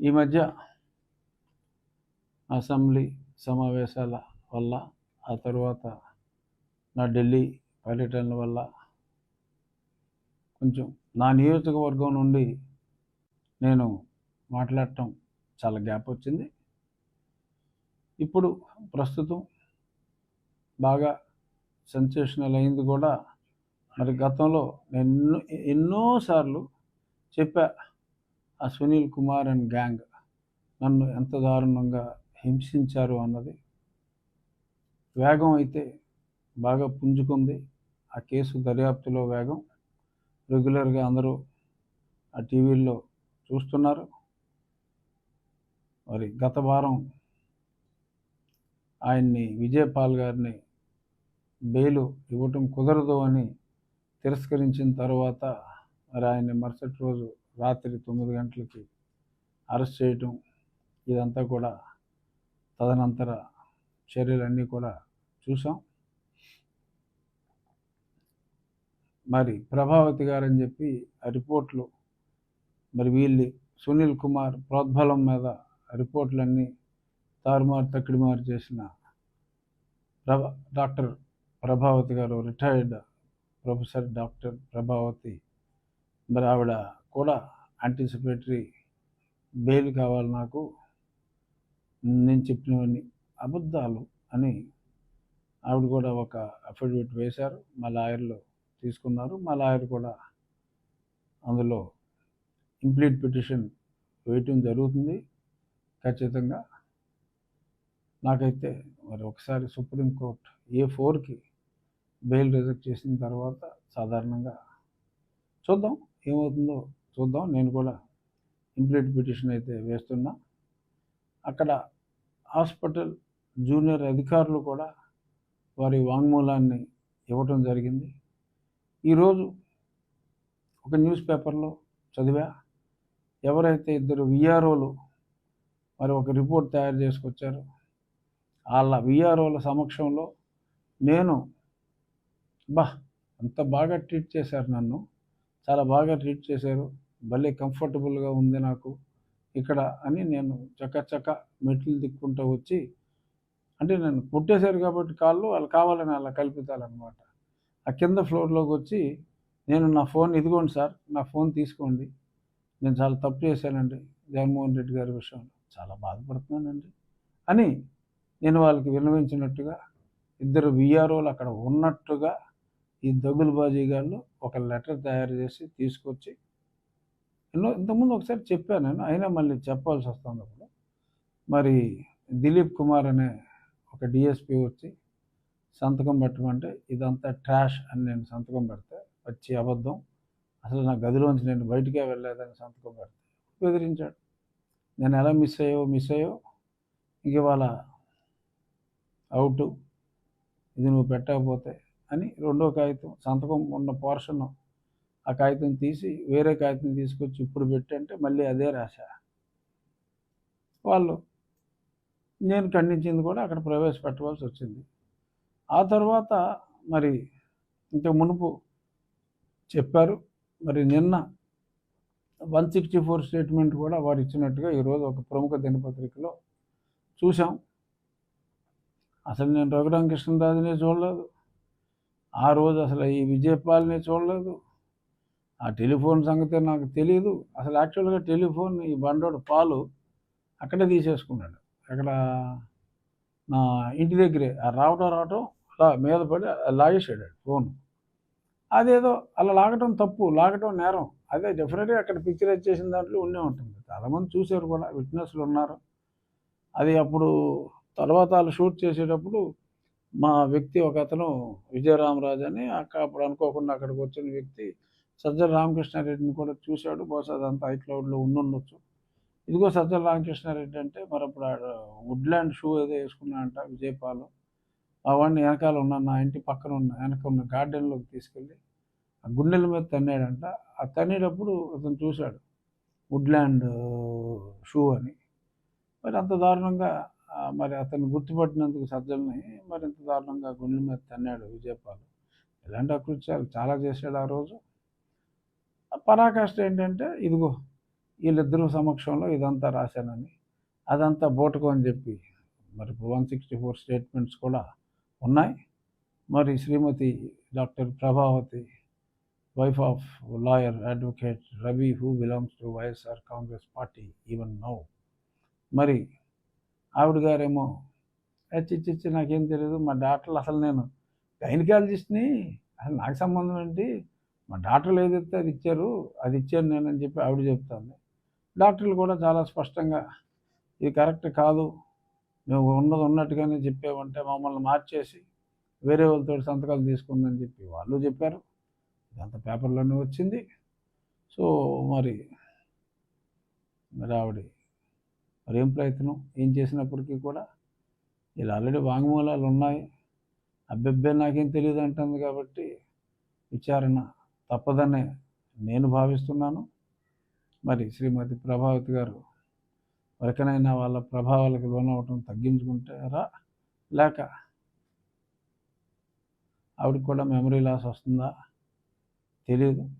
ఈ మధ్య అసెంబ్లీ సమావేశాల వల్ల ఆ తర్వాత నా ఢిల్లీ పర్యటనల వల్ల కొంచెం నా నియోజకవర్గం నుండి నేను మాట్లాడటం చాలా గ్యాప్ వచ్చింది. ఇప్పుడు ప్రస్తుతం బాగా సెన్సేషనల్ అయింది కూడా. మరి గతంలో నేను ఎన్నో ఎన్నోసార్లు చెప్పా ఆ సునీల్ కుమార్ అండ్ గ్యాంగ్ నన్ను ఎంత దారుణంగా హింసించారు అన్నది వేగం అయితే బాగా పుంజుకుంది. ఆ కేసు దర్యాప్తులో వేగం. రెగ్యులర్గా అందరూ ఆ టీవీల్లో చూస్తున్నారు. మరి గత వారం ఆయన్ని విజయపాల్ గారిని బెయిలు ఇవ్వటం కుదరదు అని తిరస్కరించిన తర్వాత మరి ఆయన్ని మరుసటి రోజు రాత్రి తొమ్మిది గంటలకి అరెస్ట్ చేయటం ఇదంతా కూడా తదనంతర చర్యలన్నీ కూడా చూసాం మరి ప్రభావతి గారని చెప్పి ఆ రిపోర్ట్లు మరి వీళ్ళు సునీల్ కుమార్ ప్రోద్బలం మీద ఆ రిపోర్ట్లన్నీ తారుమారు తక్కిడిమారు చేసిన ప్రభ డాక్టర్ ప్రభావతి గారు రిటైర్డ్ ప్రొఫెసర్ డాక్టర్ ప్రభావతి మరి ఆవిడ కూడా యాంటిసిపేటరీ బెయిల్ కావాలి నాకు. నేను చెప్పినవన్నీ అబద్ధాలు అని ఆవిడ కూడా ఒక అఫిడవిట్ వేశారు. మా లాయర్లు తీసుకున్నారు. మా లాయర్ కూడా అందులో ఇంప్లీట్ పిటిషన్ వేయటం జరుగుతుంది. ఖచ్చితంగా నాకైతే మరి ఒకసారి సుప్రీంకోర్టు ఏ ఫోర్కి బెయిల్ రిజెక్ట్ చేసిన తర్వాత సాధారణంగా చూద్దాం ఏమవుతుందో. చూద్దాం. నేను కూడా ఇంప్లీట్ పిటిషన్ అయితే వేస్తున్నా. అక్కడ హాస్పిటల్ జూనియర్ అధికారులు కూడా వారి వాంగ్మూలాన్ని ఇవ్వటం జరిగింది. ఈరోజు ఒక న్యూస్ పేపర్లో చదివా ఎవరైతే ఇద్దరు విఆర్ఓలు మరి ఒక రిపోర్ట్ తయారు చేసుకొచ్చారు వాళ్ళ విఆర్ఓల సమక్షంలో నేను బా అంత బాగా ట్రీట్ చేశారు నన్ను. చాలా బాగా ట్రీట్ చేశారు. భలే కంఫర్టబుల్గా ఉంది నాకు. ఇక్కడ అని నేను చక్కచక్క మెట్లు దిక్కుంటూ వచ్చి అంటే నన్ను పుట్టేశారు కాబట్టి కాళ్ళు వాళ్ళు కావాలని అలా కల్పితాలన్నమాట ఆ కింద ఫ్లోర్లోకి వచ్చి నేను నా ఫోన్ ఇదిగోండి సార్ నా ఫోన్ తీసుకోండి. నేను చాలా తప్పు చేశానండి జగన్మోహన్ రెడ్డి గారి విషయంలో. చాలా బాధపడుతున్నానండి అని నేను వాళ్ళకి విన్నవించినట్టుగా ఇద్దరు విఆర్ఓలు అక్కడ ఉన్నట్టుగా ఈ దగులుబాజీ గారు ఒక లెటర్ తయారు చేసి తీసుకొచ్చి ఎన్నో ఇంతకుముందు ఒకసారి చెప్పాను నేను అయినా మళ్ళీ చెప్పాల్సి వస్తుంది అప్పుడు. మరి దిలీప్ కుమార్ అనే ఒక డిఎస్పి వచ్చి సంతకం పెట్టమంటే ఇదంతా ట్రాష్ అని నేను సంతకం పెడితే వచ్చి అబద్ధం అసలు నా గదిలోంచి నేను బయటికే వెళ్ళలేదని సంతకం పెడితే బెదిరించాడు. నేను ఎలా మిస్ అయ్యో మిస్ అయ్యో ఇంక ఇవాళ అవుట్. ఇది నువ్వు పెట్టకపోతే అని రెండో కాగితం సంతకం ఉన్న పోర్షన్ ఆ కాగితం తీసి వేరే కాగితం తీసుకొచ్చి ఇప్పుడు పెట్టంటే మళ్ళీ అదే రాశా? వాళ్ళు నేను ఖండించింది కూడా అక్కడ ప్రవేశపెట్టవలసి వచ్చింది. ఆ తర్వాత మరి ఇంత మునుపు చెప్పారు మరి నిన్న వన్ సిక్స్టీ ఫోర్ స్టేట్మెంట్ కూడా వారు ఇచ్చినట్టుగా ఈరోజు ఒక ప్రముఖ దినపత్రికలో చూసాం అసలు నేను రఘురామకృష్ణరాజునే చూడలేదు. ఆ రోజు అసలు ఈ విజయపాల్ని చూడలేదు. ఆ టెలిఫోన్ సంగతి నాకు తెలియదు అసలు యాక్చువల్గా టెలిఫోన్ ఈ బండోడు పాలు అక్కడే తీసేసుకున్నాడు. అక్కడ నా ఇంటి దగ్గరే. ఆ రావటం రావటం అలా మీద పడి లాగేసాడు ఫోన్. అదేదో అలా లాగటం తప్పు లాగటం నేరం. అదే డెఫినెట్గా అక్కడ పిక్చర్ వచ్చేసిన దాంట్లో ఉండే ఉంటుంది. చాలామంది చూశారు కూడా విట్నెస్లు ఉన్నారు. అది అప్పుడు తర్వాత వాళ్ళు షూట్ చేసేటప్పుడు మా వ్యక్తి ఒక అతను విజయరామరాజు అని అక్కడ అప్పుడు అనుకోకుండా అక్కడికి వచ్చిన వ్యక్తి సజ్జల రామకృష్ణారెడ్డిని కూడా చూశాడు. బహుశా అదంతా ఐక్లౌడ్లో ఉండుండొచ్చు. ఇదిగో సజ్జల రామకృష్ణారెడ్డి అంటే మరి అప్పుడు వుడ్లాండ్ షూ ఏదో వేసుకున్నాడంట విజయపాలు. అవన్నీ వెనకాల ఉన్న నా ఇంటి పక్కన ఉన్న వెనక ఉన్న గార్డెన్లోకి తీసుకెళ్ళి ఆ గుండెల మీద తన్నాడంట. ఆ తన్నేటప్పుడు అతను చూశాడు వుడ్లాండ్ షూ అని. మరి అంత దారుణంగా మరి అతను గుర్తుపట్టినందుకు సజ్జల్ని మరి ఇంత దారుణంగా గుండెల మీద తన్నాడు విజయపాలు. ఇలాంటి అకృత్యాలు చాలా చేశాడు ఆ రోజు. పరాకాష్ట ఏంటంటే ఇదిగో వీళ్ళిద్దరూ సమక్షంలో ఇదంతా రాశానని అదంతా బోటకు అని చెప్పి మరి వన్ సిక్స్టీ ఫోర్ స్టేట్మెంట్స్ కూడా ఉన్నాయి. మరి Shrimati doctor Prabhavati wife of lawyer advocate Ravi who belongs to YSR Congress party even now. మరి ఆవిడ గారేమో చిచ్చి నాకేం తెలియదు మా డాక్టర్లు అసలు నేను గైనకాలజిస్ట్ని అసలు నాకు సంబంధం ఏంటి? మా డాక్టర్లు ఏదైతే అది ఇచ్చారు అది ఇచ్చాను నేను అని చెప్పి ఆవిడ చెప్తాను డాక్టర్లు కూడా చాలా స్పష్టంగా ఇది కరెక్ట్ కాదు మేము ఉన్నది ఉన్నట్టుగానే చెప్పామంటే మమ్మల్ని మార్చేసి వేరే వాళ్ళతో సంతకాలు తీసుకుందని చెప్పి వాళ్ళు చెప్పారు. ఇదంతా పేపర్లోనే వచ్చింది. సో మరి మరి ఆవిడ మరి ఏం ప్రయత్నం ఏం చేసినప్పటికీ కూడా ఇలా ఆల్రెడీ వాంగ్మూలాలు ఉన్నాయి. అబ్బెబ్బే నాకేం తెలియదు అంటుంది కాబట్టి విచారణ తప్పదనే నేను భావిస్తున్నాను. మరి శ్రీమతి ప్రభావతి గారు ఎవరికైనా వాళ్ళ ప్రభావాలకు లోనవటం తగ్గించుకుంటారా? లేక ఆవిడకి కూడా మెమరీ లాస్ వస్తుందా? తెలియదు.